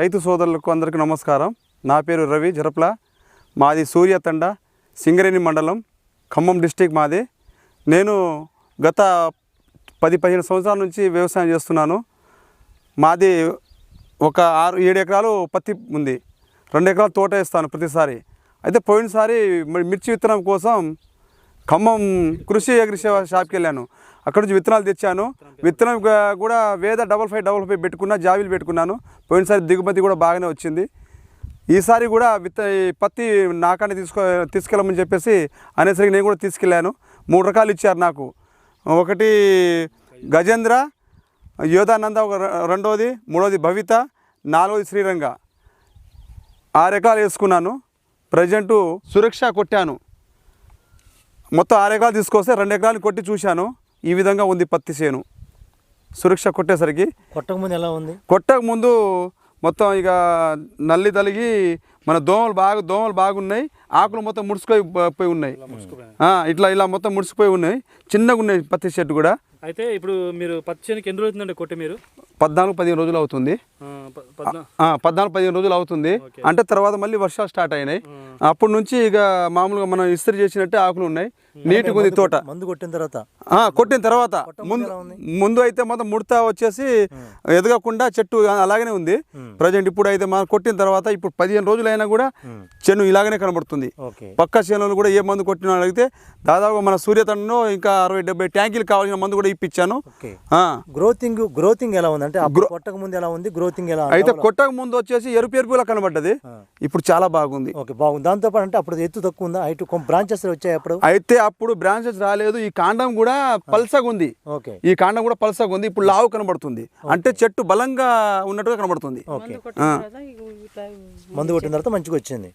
రైతు సోదరులకు అందరికీ నమస్కారం. నా పేరు రవి జరప్ల. మాది సూర్యతండ సింగరేణి మండలం ఖమ్మం డిస్టిక్ మాది. నేను గత పది పదిహేను సంవత్సరాల నుంచి వ్యవసాయం చేస్తున్నాను. మాది ఒక ఆరు ఏడు ఎకరాలు పత్తి ఉంది. రెండు ఎకరాలు తోట వేస్తాను ప్రతిసారి. అయితే పోయినసారి మిర్చి విత్తనం కోసం ఖమ్మం కృషి అగ్రిసేవ షాప్కి వెళ్ళాను. అక్కడ నుంచి విత్తనాలు తెచ్చాను. విత్తనం కూడా వేద డబల్ ఫైవ్ డబల్ ఫైవ్ పెట్టుకున్నా జాబీలు పెట్టుకున్నాను. పోయినసారి దిగుమతి కూడా బాగానే వచ్చింది. ఈసారి కూడా విత్త ఈ పత్తి నాకాన్ని తీసుకో తీసుకెళ్ళమని చెప్పేసి అనేసరికి నేను కూడా తీసుకెళ్ళాను. మూడు రకాలు ఇచ్చారు నాకు. ఒకటి గజేంద్ర యోధానంద ఒక రెండోది మూడోది భవిత నాలుగోది శ్రీరంగ. ఆరు రకాలు వేసుకున్నాను. ప్రజెంటు సురక్ష కొట్టాను. మొత్తం ఆరు ఎకరాలు తీసుకొస్తే రెండు ఎకరాలు కొట్టి చూశాను. ఈ విధంగా ఉంది పత్తి చేను. సురక్ష కొట్టేసరికి కొట్టక ముందు ఎలా ఉంది? కొట్టక ముందు మొత్తం ఇక నల్లి తలిగి మన దోమలు బాగా దోమలు బాగున్నాయి. ఆకులు మొత్తం ముడుచుకొని పోయి ఉన్నాయి. ఇట్లా ఇలా మొత్తం ముడిసిపోయి ఉన్నాయి. చిన్నగా ఉన్నాయి పత్తి చెట్టు కూడా. అయితే ఇప్పుడు మీరు పత్తి చేనుకి ఎన్ని రోజులు కొట్టి మీరు? పద్నాలుగు పదిహేను రోజులు అవుతుంది. పద్నాలుగు పదిహేను రోజులు అవుతుంది. అంటే తర్వాత మళ్ళీ వర్షాలు స్టార్ట్ అయినాయి. అప్పటి నుంచి ఇక మామూలుగా మనం ఇస్త్రీ చేసినట్టే ఆకులు ఉన్నాయి. నీట్గా ఉంది తోట. మందు కొట్టిన తర్వాత? ఆ, కొట్టిన తర్వాత. ముందు ముందు అయితే మొత్తం ముడత వచ్చేసి ఎదగకుండా చెట్టు అలాగనే ఉంది. ప్రజెంట్ ఇప్పుడు అయితే మనం కొట్టిన తర్వాత ఇప్పుడు పదిహేను రోజులు అయినా కూడా చెన్ను ఇలాగనే కనబడుతుంది. పక్క చేనులు కూడా ఏ మందు కొట్టినా అడిగితే దాదాపు మన సూర్యతండను ఇంకా అరవై డెబ్బై ట్యాంకీలు కావాల్సిన మందు కూడా ఇప్పించాను. గ్రోతింగ్ గ్రోతింగ్ ఎలా ఉంది? అంటే కొట్టక ముందు ఎలా ఉంది? గ్రోతింగ్ ఎలా అయితే కొట్టక ముందు వచ్చేసి ఎరుపు ఎరుపులా కనబడ్డది. ఇప్పుడు చాలా బాగుంది. ఓకే బాగుంది. దాంతో పాటు అంటే అప్పుడు ఎత్తు తక్కువ ఉందా? హైట్ బ్రాంచెస్ వచ్చాయి అప్పుడు? అయితే అప్పుడు బ్రాంచెస్ రాలేదు. ఈ కాండం కూడా పల్సగా ఉంది. ఓకే. ఈ కాండం కూడా పల్సగా ఉంది. ఇప్పుడు లావు కనబడుతుంది. అంటే చెట్టు బలంగా ఉన్నట్టుగా కనబడుతుంది. ఓకే. మందు కొట్టిన తర్వాత మంచిగా వచ్చింది.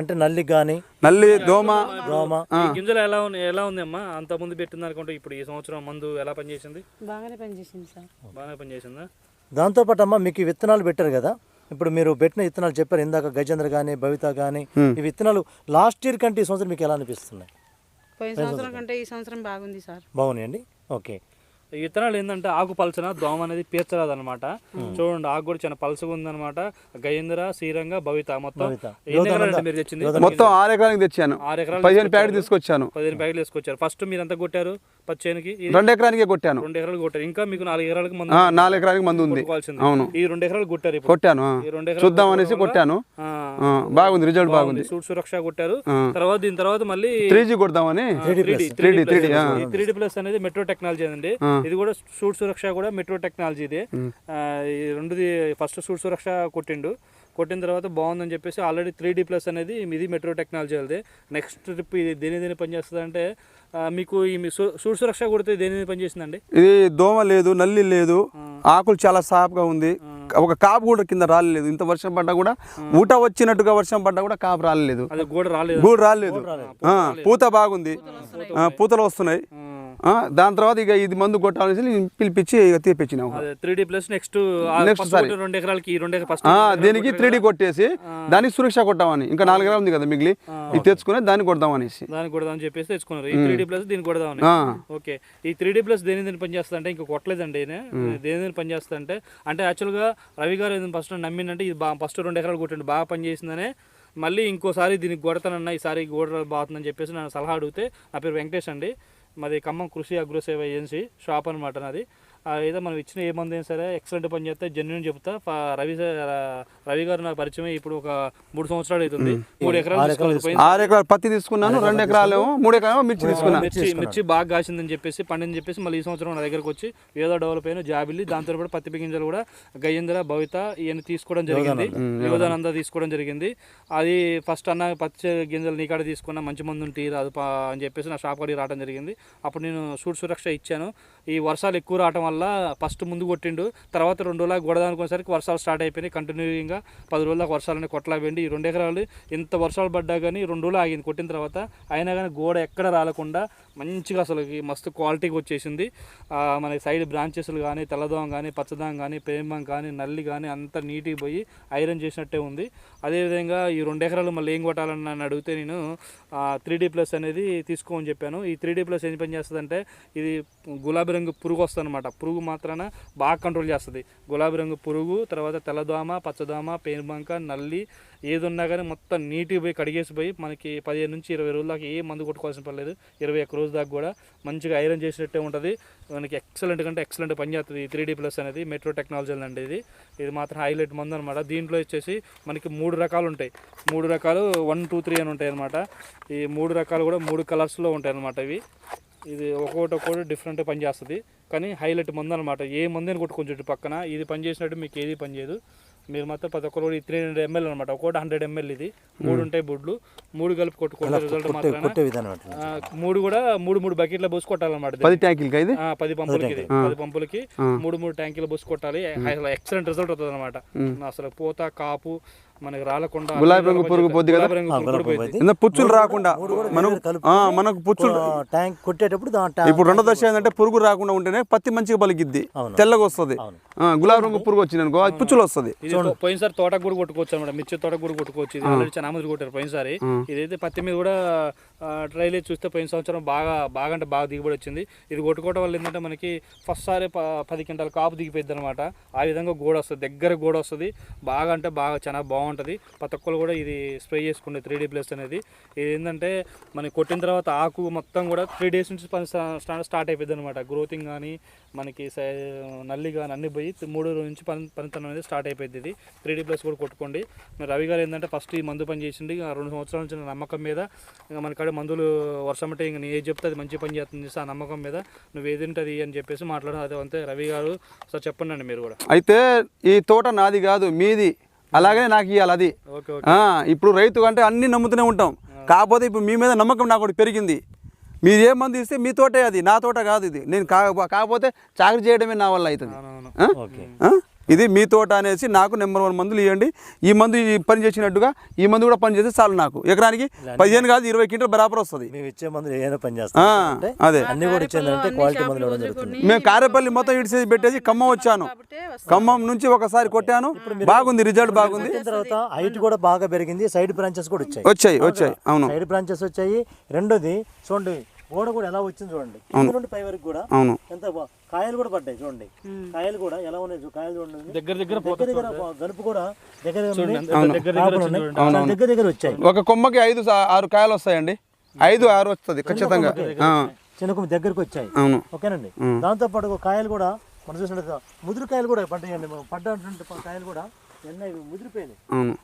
అంటే నల్లికి కానీ నల్లి దోమ. దోమ. ఈ గింజలు ఎలా ఉన్నాయి ఎలా ఉంది అమ్మా అంత ముందు పెట్టింది అనుకుంటే ఇప్పుడు ఈ సంవత్సరం మందు ఎలా పనిచేసింది? బాగానే పనిచేసింది సార్. బాగానే పనిచేసిందా? దాంతో పాటు అమ్మ మీకు ఈ విత్తనాలు పెట్టారు కదా? ఇప్పుడు మీరు పెట్టిన విత్తనాలు చెప్పారు ఇందాక గజేంద్ర కానీ భవిత కానీ ఈ విత్తనాలు లాస్ట్ ఇయర్ కంటే ఈ సంవత్సరం మీకు ఎలా అనిపిస్తున్నాయి? పోయిన సంవత్సరం కంటే ఈ సంవత్సరం బాగుంది సార్. బాగున్నాయండి? ఓకే. విత్తనాలు ఏంటంటే ఆకు పలచన దోమ అనేది పీర్చరాదు అనమాట చూడండి ఆకు కూడా చాలా పలసగా ఉందన్నమాట. గయేంద్ర శ్రీరంగ భవిత మొత్తం. మీరు తెచ్చింది? మొత్తం ఆరు ఎకరానికి తెచ్చాను. ఆరు ఎకరాలు పదిహేను ప్యాకెట్ తీసుకొచ్చాను. పదిహేను ప్యాకెట్లు వేసుకొచ్చారు ఫస్ట్ మీరు ఎంత కొట్టారు? పచ్చి చేనుకి ఇది రెండు ఎకరానికే కొట్టాను. రెండు ఎకరాలు కొట్టారు. ఇంకా మీకు నాలుగు ఎకరాలకు మందు ఆ, నాలుగు ఎకరానికి మందు ఉంది. అవును. ఈ రెండు ఎకరాలు కొట్టారు కొట్టాను చూద్దాం అనేసి కొట్టాను. బాగుంది రిజల్ట్ బాగుంది. సూట్ సురక్ష కొట్టారు. తర్వాత దీని తర్వాత మళ్ళీ three G కొడదామని. Three D three D three D plus. అనేది మెట్రో టెక్నాలజీ అండి. ఇది కూడా సూట్ సురక్ష కూడా మెట్రో టెక్నాలజీ ఇది. రెండుది ఫస్ట్ సూట్ సురక్ష కొట్టిండు. కొట్టిన తర్వాత బాగుందని చెప్పేసి ఆల్రెడీ త్రీ డి ప్లస్ అనేది ఇది మెట్రో టెక్నాలజీ అది నెక్స్ట్ ట్రిప్ ఇది దేని దేని పనిచేస్తుంది అంటే మీకు ఈ సూట్ సురక్ష కొడితే దేని దేని పనిచేసిందండి ఇది దోమ లేదు నల్లి లేదు ఆకులు చాలా సాఫ్గా ఉంది. ఒక కాపు కూడా కింద రాలేదు. ఇంత వర్షం పడ్డా కూడా ఊట వచ్చినట్టుగా వర్షం పడ్డా కూడా కాపు రాలేదు. అది గోడ రాలేదు. పూత బాగుంది. పూతలు వస్తున్నాయి. దాని తర్వాత ఇక ఇది మందు కొట్టాలనేసి నేను పిలిపించి ఇక తీపిచ్చినాము. త్రీ డి ప్లస్ నెక్స్ట్ సారి. రెండు ఎకరాలకి దీనికి త్రీ డి కొట్టేసి దానికి సురక్ష కొట్టామని ఇంకా నాలుగు ఎకరాలు ఉంది కదా మిగిలి. ఇది తెచ్చుకుని దాన్ని కొడదామనేసి దానికి కొడదామని చెప్పేసి తెచ్చుకున్నారు. ఈ త్రీ డి ప్లస్ దీనికి కొడదామని. ఓకే. ఈ త్రీ డి ప్లస్ దేని దేని పనిచేస్తుంది అంటే ఇంకా కొట్టలేదండి. దేని దేని పనిచేస్తుంది అంటే అంటే యాక్చువల్గా రవి గారు ఏదైనా ఫస్ట్ నమ్మిందంటే ఇది బాగా ఫస్ట్ రెండు ఎకరాలు కొట్టండి బాగా పనిచేసిందనే మళ్ళీ ఇంకోసారి దీనికి కొడతానన్న ఈసారి గోడ బాగుతుందని చెప్పేసి నన్ను సలహా అడిగితే నా పేరు వెంకటేష్ అండి. మాది ఖమ్మం కృషి అగ్రోసేవ ఏజెన్సీ షాప్ అనమాట నాది. ఏదో మనం ఇచ్చిన ఏ మంది అయినా సరే ఎక్సలెంట్ పని చేస్తే జెన్యున్ చెప్తా. రవి రవి గారు నాకు పరిచయం ఇప్పుడు ఒక మూడు సంవత్సరాలు అవుతుంది. మూడు ఎకరాలు ఆరు ఎకరాలు పత్తి తీసుకున్నాను రెండు ఎకరాలేమో మూడు ఎకరాలేమో మిర్చి తీసుకున్నాను మిర్చి మిర్చి బాగా కాసిందని చెప్పేసి పండిందని చెప్పేసి మళ్ళీ ఈ సంవత్సరం నా దగ్గరకు వచ్చి ఏదో డెవలప్ అయిన జాబిల్లి దాంతో పాటు పత్తి గింజలు కూడా గయ్యేంద్ర భవిత ఇవన్నీ తీసుకోవడం జరిగింది. యోధానంద తీసుకోవడం జరిగింది. అది ఫస్ట్ అన్న పత్తి గింజలు నీకాడ తీసుకున్న మంచి మందు ఉంటే రాదు అని చెప్పేసి నా షాప్ కాడికి రావడం జరిగింది. అప్పుడు నేను సూట్ సురక్ష ఇచ్చాను. ఈ వర్షాలు ఎక్కువ రావడం వల్ల ఫస్ట్ ముందు కొట్టిండు తర్వాత రెండు రోజులకు గొడదానుకునేసరికి వర్షాలు స్టార్ట్ అయిపోయినాయి కంటిన్యూగా. పది రోజుల వర్షాలని వర్షాలన్నీ కొట్టలాగండి ఈ రెండు ఎకరాలు ఇంత వర్షాలు పడ్డా కానీ రెండు రోజులు ఆగింది కొట్టిన తర్వాత. అయినా కానీ గోడ ఎక్కడ రాలకుండా మంచిగా అసలు మస్తు క్వాలిటీకి వచ్చేసింది. మనకి మన సైడ్ బ్రాంచెస్లు కానీ తెల్లదోమ కానీ పచ్చదోం కానీ పేమం కానీ నల్లి కానీ అంత నీట్గా పోయి ఐరన్ చేసినట్టే ఉంది. అదేవిధంగా ఈ రెండు ఎకరాలు మళ్ళీ ఏం కొట్టాలని నన్ను అడిగితే నేను త్రీ ప్లస్ అనేది తీసుకోమని చెప్పాను. ఈ త్రీ ప్లస్ ఏం పని చేస్తుందంటే ఇది గులాబీ రంగు పురుగు వస్తుంది అనమాట పురుగు మాత్రాన బాగా కంట్రోల్ చేస్తుంది. గులాబీ రంగు పురుగు తర్వాత తెల్లదోమ పచ్చదోమ పేనుబంక నల్లి ఏది ఉన్నా కానీ మొత్తం నీటికి పోయి కడిగేసి పోయి మనకి పదిహేను నుంచి ఇరవై రోజుల దాకా ఏ మందు కొట్టుకోవాల్సిన పర్లేదు ఇరవై ఒక్క రోజు దాకా కూడా మంచిగా ఐరన్ చేసినట్టే ఉంటుంది. మనకి ఎక్సలెంట్ కంటే ఎక్సలెంట్ పనిచేస్తుంది త్రీ డీ ప్లస్ అనేది మెట్రో టెక్నాలజీ అండి ఇది. ఇది మాత్రం హైలైట్ మందు అనమాట దీంట్లో వచ్చేసి మనకి మూడు రకాలు ఉంటాయి. మూడు రకాలు వన్ టూ త్రీ అని ఉంటాయి అనమాట ఈ మూడు రకాలు కూడా మూడు కలర్స్లో ఉంటాయి అనమాట ఇవి. ఇది ఒక్కొక్కటి ఒక్కొక్కటి డిఫరెంట్ పని చేస్తుంది. కానీ హైలైట్ మందు అనమాట ఏ మందుని కొట్టుకొని పక్కన ఇది పని చేసినట్టు మీకు ఏది పని చేయదు. మీరు మాత్రం ప్రతి ఒక్కరు త్రీ హండ్రెడ్ ఎంఎల్ అనమాట ఒక్కొక్కటి హండ్రెడ్ ఎంఎల్ ఇది. మూడు ఉంటాయి బుడ్లు. మూడు కలిపి కొట్టుకోండి రిజల్ట్ మాత్రం మూడు కూడా మూడు మూడు బకెట్ల పోసి కొట్టాలన్నమాట పది ట్యాంకులకి పది పంపులకి ఇది. పది పంపులకి మూడు మూడు ట్యాంకీలు పోసి కొట్టాలి. అసలు ఎక్సలెంట్ రిజల్ట్ అవుతుంది అనమాట అసలు పూత కాపు మనకి రాలకుండా గులాబీ రంగు పురుగు పోద్ది కదా? పుచ్చులు రాకుండా ఆ, మనకు పుచ్చులు ట్యాంక్ కొట్టేటప్పుడు ఇప్పుడు రెండో దశ ఏంటంటే పురుగు రాకుండా ఉంటేనే పత్తి మంచిగా పలికిద్ది. తెల్లగా వస్తుంది. గులాబీ రంగు పురుగు వచ్చింది అనుకో అది పుచ్చులు వస్తుంది. పోయినసారి తోటకు కూడా కొట్టుకోవచ్చు అనమాట మిర్చి తోటకు కూడా కొట్టుకోవచ్చు ఇది ఆల్రెడీ చాలా మంది కొట్టారు పోయినసారి. ఇదైతే పత్తి మీద కూడా ట్రైల్ చూస్తే పోయిన సంవత్సరం బాగా బాగా అంటే బాగా దిగుబడి వచ్చింది. ఇది కొట్టుకోవడం వల్ల ఏంటంటే మనకి ఫస్ట్ సారి ప- పది క్వింటాల కాపు దిగిపోయింది అనమాట ఆ విధంగా గోడ వస్తుంది. దగ్గర గోడ వస్తుంది. బాగా అంటే బాగా చాలా బాగుంటుంది. ప్రతి ఒక్కరు కూడా ఇది స్ప్రే చేసుకుంటే త్రీ డీ ప్లస్ అనేది. ఇది ఏంటంటే మనకి కొట్టిన తర్వాత ఆకు మొత్తం కూడా త్రీ డేస్ నుంచి పని స్టార్ట్ అయిపోయింది అనమాట గ్రోతింగ్ కానీ మనకి సై- నల్లి కానీ అన్ని పోయి మూడు రోజు నుంచి పని పనితనం అనేది స్టార్ట్ అయిపోయింది ఇది. త్రీ డీ ప్లస్ కూడా కొట్టుకోండి. మరి రవి గారు ఏంటంటే ఫస్ట్ ఈ మందు పని చేసింది రెండు సంవత్సరాల నుంచి నమ్మకం మీద ఇంకా మన కాడ మందులు వర్షం అంటే ఇంకా నేను ఏది చెప్తే అది మంచి పని చేస్తుంది ఆ నమ్మకం మీద నువ్వు ఏదింటది అని చెప్పేసి మాట్లాడడం అదే అంతే రవి గారు. సార్ చెప్పండి అండి మీరు కూడా. అయితే ఈ తోట నాది కాదు మీది. అలాగే నాకు ఇవ్వాలి అది. Okay okay. ఆ, ఇప్పుడు రైతు అంటే అన్ని నమ్ముతూనే ఉంటాం. కాకపోతే ఇప్పుడు మీ మీద నమ్మకం నాకు ఒకటి పెరిగింది. మీరు ఏ మంది ఇస్తే మీ తోటే అది నా తోట కాదు ఇది. నేను కా కాకపోతే చాకరీ చేయడమే నా వల్ల అవుతుంది. ఇది మీ తోట అనేసి నాకు నెంబర్ వన్ మందులు ఇవ్వండి. ఈ మందు ఈ పని చేసినట్టుగా ఈ మందు కూడా పని చేస్తే చాలు నాకు. ఎకరానికి పదిహేను కాదు ఇరవై క్వింటల్ బరాబర్ వస్తుంది. మేము ఇచ్చే మందులు ఏదైనా పని చేస్తాం. అదే. అన్ని కూడా ఇచ్చేందంటే క్వాలిటీ మందులు ఇవ్వడం జరుగుతుంది. మేము కారేపల్లి మొత్తం ఇడిసేసి పెట్టేసి ఖమ్మం వచ్చాను. ఖమ్మం నుంచి ఒకసారి కొట్టాను. బాగుంది రిజల్ట్ బాగుంది. తర్వాత హైట్ కూడా బాగా పెరిగింది సైడ్ బ్రాంచెస్ కూడా వచ్చాయి. వచ్చాయి వచ్చాయి అవును. సైడ్ బ్రాంచెస్ వచ్చాయి. రెండోది చూడండి గోడ కూడా ఎలా వచ్చింది చూడండి. కింద నుండి పై వరకు కూడా అవును. ఎంత బా- కాయలు కూడా పడ్డాయి చూడండి. కాయలు కూడా ఎలా ఉన్నాయి చూ- కాయలు చూడండి. దగ్గర దగ్గర దగ్గర దగ్గర గనుపు కూడా దగ్గర దగ్గర ఉంది. దగ్గర దగ్గర కాపులు వచ్చింది ఉన్నాయి. చూడండి. చాలా దగ్గర దగ్గర వచ్చాయి. ఒక కొమ్మకి ఐదు సా- ఆరు కాయలు వస్తాయండి. ఐదు ఆరు వస్తుంది ఖచ్చితంగా. ఆ, చిన్న కొమ్మ దగ్గరకు వచ్చాయి. అవును. ఓకేనండి. దాంతో పాటు కాయలు కూడా మనం చూసినట్టు ముదురు కాయలు కూడా పడ్డాయండి. మనం పడ్డటువంటి ప- కాయలు కూడా ఎన్న ఇవి ముదిరిపోయినాయి. అవును.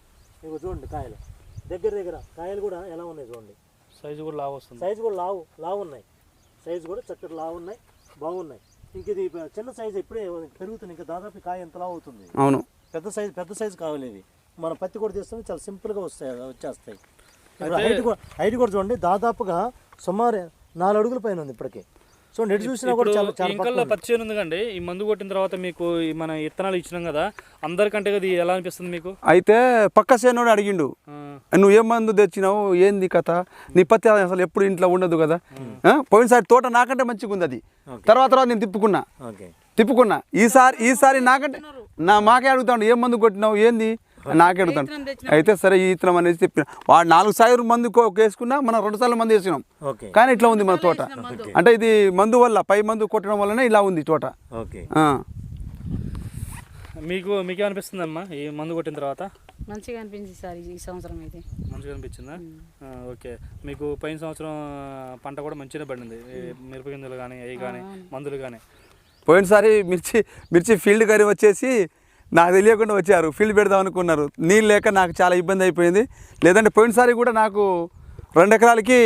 ఇగో చూడండి కాయలు. దగ్గర దగ్గర కాయలు కూడా ఎలా ఉన్నాయి చూడండి. సైజు కూడా లావు వస్తుంది. సైజు కూడా లావు లావు ఉన్నాయి. సైజు కూడా చక్కటి లావు ఉన్నాయి బాగున్నాయి. ఇంక ఇది చిన్న సైజు ఇప్పుడే పెరుగుతుంది ఇంకా దాదాపు కాయ ఎంత లావు అవుతుంది? అవును. పెద్ద సైజు పెద్ద సైజు కావాలి ఇవి. మన పత్తి కూడా తీస్తే చాలా సింపుల్గా వస్తాయి వచ్చేస్తాయి. హైట్ కూడా హైట్ కూడా చూడండి దాదాపుగా సుమారు నాలుగు అడుగుల పైన ఉంది ఇప్పటికే. చూడండి ఎటు చూసినా కూడా చాలా చాలా చేను ఉంది. కండి ఈ మందు కొట్టిన తర్వాత మీకు మన ఇత్తనాలు ఇచ్చినాం కదా అందరికంటే అది ఎలా అనిపిస్తుంది మీకు? అయితే పక్క సేనోడు అడిగిండు నువ్వు ఏం మందు తెచ్చినావు? ఏంది కథ? నీ పత్తి అసలు ఎప్పుడు ఇంట్లో ఉండదు కదా? పోయినసారి తోట నాకంటే మంచిగా ఉంది అది తర్వాత తర్వాత నేను తిప్పుకున్నా. ఓకే. తిప్పుకున్నా. ఈసారి ఈసారి నాకంటే నా మాకే అడుగుతాడు ఏం మందు కొట్టినావు? ఏంది? నాకే అడుగుతాను అయితే సరే ఈ ఇతరం అనేది చెప్పిన. వాడు నాలుగు సార్లు మందు కో- వేసుకున్నా మనం రెండు సార్లు మందు వేసినాం. ఓకే. కానీ ఇట్లా ఉంది మన తోట. అంటే ఇది మందు వల్ల పై మందు కొట్టడం వల్లనే ఇలా ఉంది తోట. ఓకే. ఆ. మీకు మీకు ఏమనిపిస్తుంది అమ్మా ఈ మందు కొట్టిన తర్వాత? మంచిగా అనిపించింది సార్ ఈ సంవత్సరం అయితే. మంచిగా అనిపించిందా? ఓకే. మీకు పోయిన సంవత్సరం పంట కూడా మంచిగా పడింది. మిరప గింజలు కానీ అవి కానీ మందులు కానీ పోయినసారి మిర్చి మిర్చి ఫీల్డ్ కర్రీ వచ్చేసి నాకు తెలియకుండా వచ్చారు ఫీల్డ్ పెడదాం అనుకున్నారు. నీళ్ళు లేక నాకు చాలా ఇబ్బంది అయిపోయింది. లేదంటే పోయినసారి కూడా నాకు రెండు ఎకరాలకి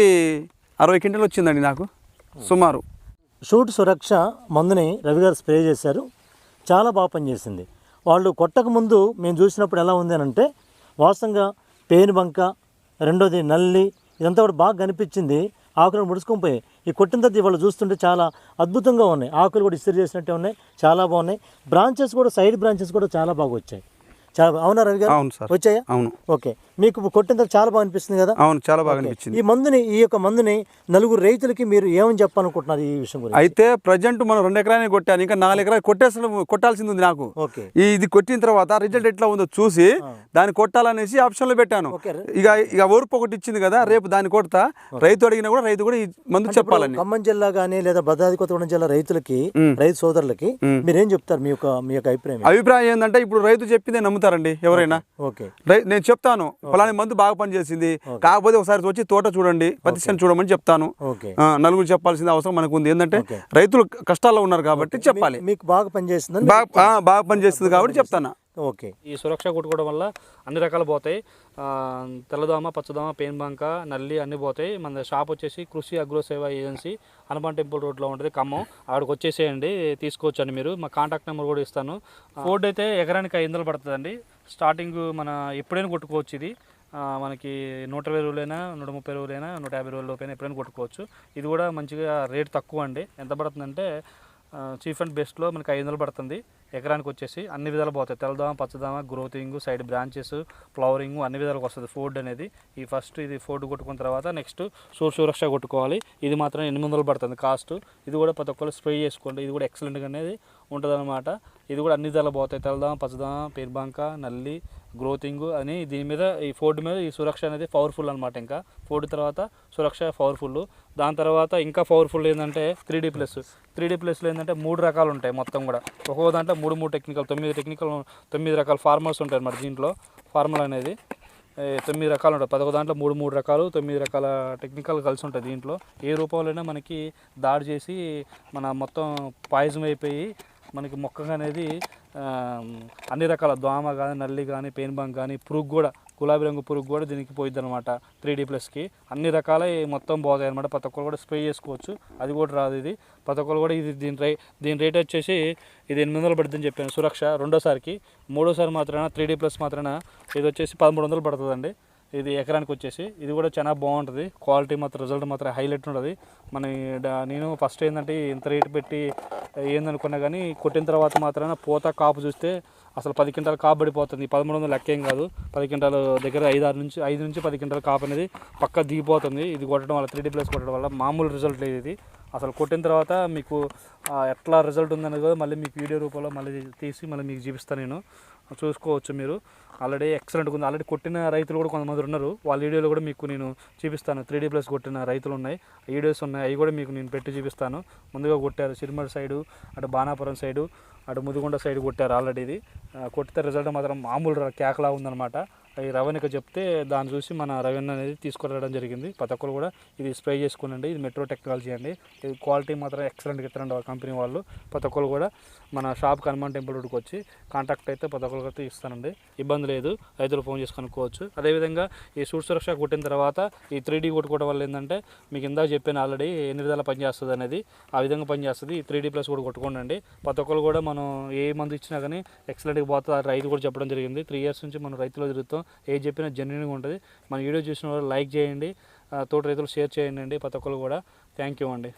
అరవై క్వింటల్ వచ్చిందండి నాకు సుమారు. షూట్ సురక్ష మందుని రవి గారు స్ప్రే చేశారు. చాలా బాగా పనిచేసింది. వాళ్ళు కొట్టక ముందు మేము చూసినప్పుడు ఎలా ఉంది అని అంటే వాస్తవంగా పేను బంక రెండోది నల్లి ఇదంతా కూడా బాగా కనిపించింది. ఆకులు ముడుచుకొని పోయాయి ఈ కొట్టిన తర్వాత వాళ్ళు చూస్తుంటే చాలా అద్భుతంగా ఉన్నాయి. ఆకులు కూడా ఇస్త్రీ చేసినట్టే ఉన్నాయి. చాలా బాగున్నాయి. బ్రాంచెస్ కూడా సైడ్ బ్రాంచెస్ కూడా చాలా బాగా వచ్చాయి. చాలా అవునా రవి గారు? అవును సార్. వచ్చాయా? అవును. ఓకే. మీకు కొట్టిన తర్వాత చాలా బాగా అనిపిస్తుంది కదా? అవును చాలా బాగా అనిపించింది. ఈ మందుని ఈ యొక్క మందుని నలుగురు రైతులకి మీరు ఏమని చెప్పాలనుకుంటున్నారు ఈ విషయం గురించి? అయితే ప్రజెంట్ మనం రెండు ఎకరాన్ని కొట్టాను ఇంకా నాలుగు ఎకరాలు కొట్టేసిన కొట్టాల్సింది ఉంది నాకు. ఇది కొట్టిన తర్వాత రిజల్ట్ ఎట్లా ఉందో చూసి దాన్ని కొట్టాలనేసి ఆప్షన్లో పెట్టాను. ఇక ఇక ఓర్పు ఒకటి ఇచ్చింది కదా రేపు దాన్ని కొడతా. రైతు అడిగినా కూడా రైతు కూడా ఈ మందు చెప్పాలని. ఖమ్మం జిల్లా కానీ లేదా భద్రాద్రి కొత్తగూడెం జిల్లా రైతులకి రైతు సోదరులకి మీరేం చెప్తారు మీ యొక్క మీ యొక్క అభిప్రాయం? అభిప్రాయం ఏంటంటే ఇప్పుడు రైతు చెప్పిందే నమ్ముతారండి ఎవరైనా. ఓకే. నేను చెప్తాను. ఫలాని మందు బాగా పనిచేసింది. కాకపోతే ఒకసారి వచ్చి తోట చూడండి పత్తి చేను చూడమని చెప్తాను. నలుగురు చెప్పాల్సిన అవసరం మనకు ఉంది ఏంటంటే రైతులు కష్టాల్లో ఉన్నారు కాబట్టి చెప్పాలి. మీకు బాగా పనిచేస్తుందని బాగా పనిచేస్తుంది కాబట్టి చెప్తాను. ఓకే. ఈ సురక్ష కొట్టుకోవడం వల్ల అన్ని రకాలు పోతాయి. తెల్లదోమ పచ్చదోమ పెయిన్ బంక నల్లి అన్నీ పోతాయి. మన షాప్ వచ్చేసి కృషి అగ్రో సేవా ఏజెన్సీ హనుమాన్ టెంపుల్ రోడ్లో ఉంటుంది ఖమ్మం. అక్కడికి వచ్చేసేయండి తీసుకోవచ్చండి మీరు. మా కాంటాక్ట్ నెంబర్ కూడా ఇస్తాను. ఫోర్డ్ అయితే ఎకరానికి ఐదు వందలు పడుతుందండి. స్టార్టింగ్ మన ఎప్పుడైనా కొట్టుకోవచ్చు ఇది. మనకి నూట ఇరవై రోజులైనా నూట ముప్పై రోజులైనా నూట యాభై రోజుల లోపైనా ఎప్పుడైనా కొట్టుకోవచ్చు. ఇది కూడా మంచిగా రేట్ తక్కువ అండి. ఎంత పడుతుందంటే చీఫ్ అండ్ బెస్ట్లో మనకి ఐదు వందలు పడుతుంది. ఎకరానికి వచ్చేసి అన్ని విధాలు పోతాయి. తెల్లదామ పచ్చదామ గ్రోతింగ్ సైడ్ బ్రాంచెస్ ఫ్లవరింగ్ అన్ని విధాలకు వస్తుంది ఫోర్డ్ అనేది. ఈ ఫస్ట్ ఇది ఫోర్డ్ కొట్టుకున్న తర్వాత నెక్స్ట్ సూర్ సురక్ష కొట్టుకోవాలి. ఇది మాత్రం ఎనిమిది వందలు పడుతుంది కాస్ట్. ఇది కూడా ప్రతి ఒక్కరు స్ప్రే చేసుకోండి. ఇది కూడా ఎక్సలెంట్గా అనేది ఉంటుంది ఇది కూడా అన్ని విధాలు పోతాయి. తెల్లదామ పచ్చదామ పేరుబంక నల్లి గ్రోతింగ్ అని దీని మీద ఈ ఫోర్డ్ మీద ఈ సురక్ష అనేది పవర్ఫుల్ అనమాట ఇంకా. ఫోర్డ్ తర్వాత సురక్ష పవర్ఫుల్. దాని తర్వాత ఇంకా పవర్ఫుల్ ఏంటంటే three D plus. Three D ప్లస్లో ఏంటంటే మూడు రకాలు ఉంటాయి మొత్తం కూడా. ఒక్కో దాంట్లో మూడు మూడు టెక్నికల్ తొమ్మిది టెక్నికల్ తొమ్మిది రకాల ఫార్మర్స్ ఉంటాయి అన్నమాట దీంట్లో ఫార్మల్ అనేది. తొమ్మిది రకాలు ఉంటాయి. పదకొ దాంట్లో మూడు మూడు రకాలు తొమ్మిది రకాల టెక్నికల్ కలిసి ఉంటాయి దీంట్లో. ఏ రూపంలోనే మనకి దాడి చేసి మన మొత్తం పాయిజం అయిపోయి మనకి మొక్క అనేది అన్ని రకాల దోమ కానీ నల్లి కానీ పెయిన్ బంక్ కానీ పురుగు కూడా గులాబీ రంగు పురుగు కూడా దీనికి పోయిద్ది అనమాట త్రీ డీ ప్లస్కి అన్ని రకాల మొత్తం పోతాయి అనమాట ప్రతి ఒక్కరు కూడా స్ప్రే చేసుకోవచ్చు. అది కూడా రాదు ఇది. ప్రతి ఒక్కరు కూడా ఇది దీని రై దీని రేట్ వచ్చేసి ఇది ఎనిమిది వందలు పడుతుందని చెప్పాను. సురక్ష రెండోసారికి. మూడోసారి మాత్రాన త్రీ డీ ప్లస్ మాత్రాన ఇది వచ్చేసి పదమూడు వందలు పడుతుందండి. ఇది ఎకరానికి వచ్చేసి. ఇది కూడా చాలా బాగుంటుంది. క్వాలిటీ మాత్రం రిజల్ట్ మాత్రం హైలైట్ ఉంటుంది. మన నేను ఫస్ట్ ఏంటంటే ఇంత రేటు పెట్టి ఏందనుకున్నా కానీ కొట్టిన తర్వాత మాత్రాన పూత కాపు చూస్తే అసలు పది క్వింటాలు కాపు పడిపోతుంది. పదమూడు వందలు లెక్క ఏం కాదు. పది క్వింటాలు దగ్గర ఐదు ఆరు నుంచి ఐదు నుంచి పది క్వింటాలు కాపు అనేది పక్క దిగిపోతుంది. ఇది కొట్టడం వల్ల త్రీ ప్లస్ కొట్టడం వల్ల మామూలు రిజల్ట్ లేదు ఇది. అసలు కొట్టిన తర్వాత మీకు ఎట్లా రిజల్ట్ ఉందనేది కూడా మళ్ళీ మీకు వీడియో రూపంలో మళ్ళీ తీసి మళ్ళీ మీకు చూపిస్తాను నేను. చూసుకోవచ్చు మీరు. ఆల్రెడీ ఎక్సలెంట్గా ఉంది ఆల్రెడీ కొట్టిన రైతులు కూడా కొంతమంది ఉన్నారు. వాళ్ళ వీడియోలో కూడా మీకు నేను చూపిస్తాను. త్రీ డీ ప్లస్ కొట్టిన రైతులు ఉన్నాయి. వీడియోస్ ఉన్నాయి. అవి కూడా మీకు నేను పెట్టి చూపిస్తాను. ముందుగా కొట్టారు సిరిమల సైడు అటు బాణాపురం సైడు అటు ముదిగొండ సైడ్ కొట్టారు ఆల్రెడీ ఇది. కొట్టితే రిజల్ట్ మాత్రం మామూలు కేకలా ఉందన్నమాట. ఈ రవణిక చెప్తే దాన్ని చూసి మన రవణ అనేది తీసుకురావడం జరిగింది. ప్రతి ఒక్కరు కూడా ఇది స్ప్రే చేసుకునండి. ఇది మెట్రో టెక్నాలజీ అండి. ఇది క్వాలిటీ మాత్రం ఎక్సలెంట్గా ఇస్తారండి ఆ కంపెనీ వాళ్ళు. ప్రతి ఒక్కరు కూడా మన షాప్ హనుమాన్ టెంపుల్ రోడ్కి వచ్చి కాంటాక్ట్ అయితే ప్రతి ఒక్కరికి అయితే ఇస్తానండి ఇబ్బంది లేదు. రైతులు ఫోన్ చేసి కనుక్కోవచ్చు. అదేవిధంగా ఈ సూట్ సురక్ష కొట్టిన తర్వాత ఈ త్రీ డీ కొట్టుకోవడం వల్ల ఏంటంటే మీకు ఇందాక చెప్పాను ఆల్రెడీ ఎన్ని విధాలు పనిచేస్తుంది అనేది. ఆ విధంగా పనిచేస్తుంది ఈ త్రీ డీ ప్లస్ కూడా కొట్టుకోండి ప్రతి ఒక్కరు కూడా మనం ఏ మందు ఇచ్చినా కానీ ఎక్సలెంట్గా పోతుంది. ఆ రైతు కూడా చెప్పడం జరిగింది. త్రీ ఇయర్స్ నుంచి మనం రైతులో తిరుగుతాం. ఏది చెప్పినా జెన్యున్గా ఉంటుంది. మన వీడియో చూసిన వాళ్ళు లైక్ చేయండి. తోట తోటి రైతులు షేర్ చేయండి అండి. ప్రతి ఒక్కరు కూడా. థ్యాంక్ యూ అండి.